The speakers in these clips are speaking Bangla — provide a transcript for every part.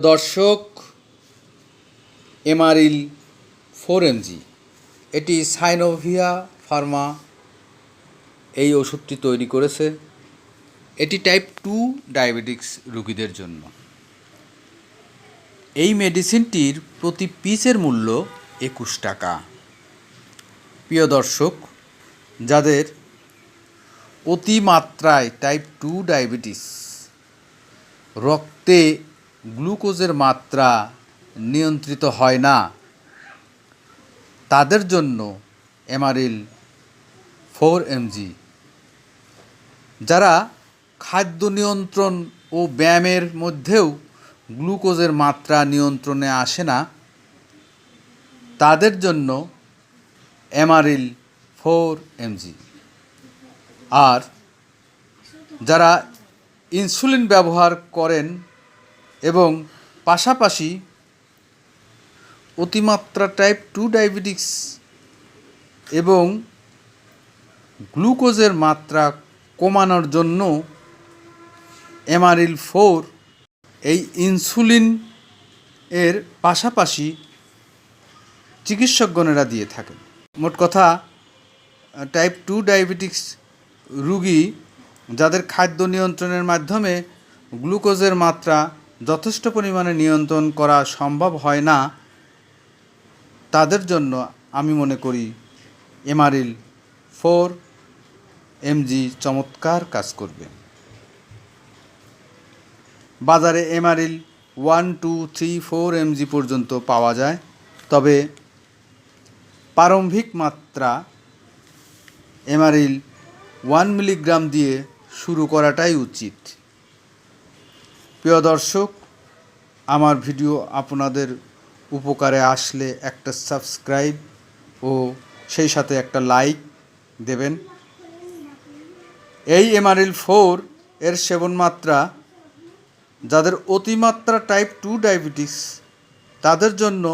দর্শক এমারিল ফোর এমজি এটি সাইনোভিয়া ফার্মা এই ওষুধটি তৈরি করেছে। এটি টাইপ টু ডায়াবেটিক্স রোগীদের জন্য। এই মেডিসিনটির প্রতি পিসের মূল্য একুশ টাকা। প্রিয় দর্শক, যাদের অতিমাত্রায় টাইপ টু ডায়াবেটিস রক্তে গ্লুকোজের মাত্রা নিয়ন্ত্রিত হয় না। তাদের জন্য এমারিল ফোর এমজি। যারা খাদ্য নিয়ন্ত্রণ ও ব্যায়ামের মধ্যেও গ্লুকোজের মাত্রা নিয়ন্ত্রণে আসে না, তাদের জন্য এমারিল ফোর এমজি। আর যারা ইনসুলিন ব্যবহার করেন এবং পাশাপাশি অতিমাত্রা টাইপ টু ডায়াবেটিক্স এবং গ্লুকোজের মাত্রা কমানোর জন্য এমারিল ফোর এই ইনসুলিন এর পাশাপাশি চিকিৎসকগণেরা দিয়ে থাকেন। মোট কথা টাইপ টু ডায়াবেটিক্স রুগী যাদের খাদ্য নিয়ন্ত্রণের মাধ্যমে গ্লুকোজের মাত্রা যথেষ্ট পরিমাণে নিয়ন্ত্রণ করা সম্ভব হয় না, তাদের জন্য আমি মনে করি এমারিল ফোর এমজি চমৎকার কাজ করবে। বাজারে MRL one, two, three, four mg পর্যন্ত পাওয়া যায়, তবে প্রারম্ভিক মাত্রা এমআরএল ওয়ান মিলিগ্রাম দিয়ে শুরু করাটাই উচিত। প্রিয় দর্শক, আমার ভিডিও আপনাদের উপকারে আসলে একটা সাবস্ক্রাইব ও সেই সাথে একটা লাইক দেবেন। এই এমআরএল ফোর এর সেবন মাত্রা যাদের অতিমাত্রা টাইপ টু ডায়াবেটিস তাদের জন্য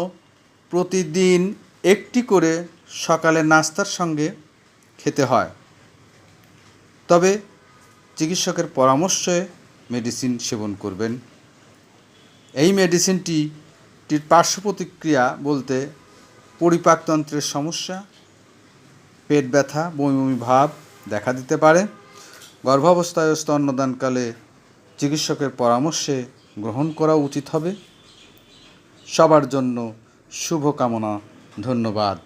প্রতিদিন একটি করে সকালে নাস্তার সঙ্গে খেতে হয়। তবে চিকিৎসকের পরামর্শে মেডিসিন সেবন করবেন। এই মেডিসিনটি টির পার্শ্ব প্রতিক্রিয়া বলতে পরিপাকতন্ত্রের সমস্যা, পেট ব্যথা, বমি বমি ভাব দেখা দিতে পারে। গর্ভাবস্থায় ও স্তন্যদানকালে চিকিৎসকের পরামর্শে গ্রহণ করা উচিত হবে। সবার জন্য শুভকামনা, ধন্যবাদ।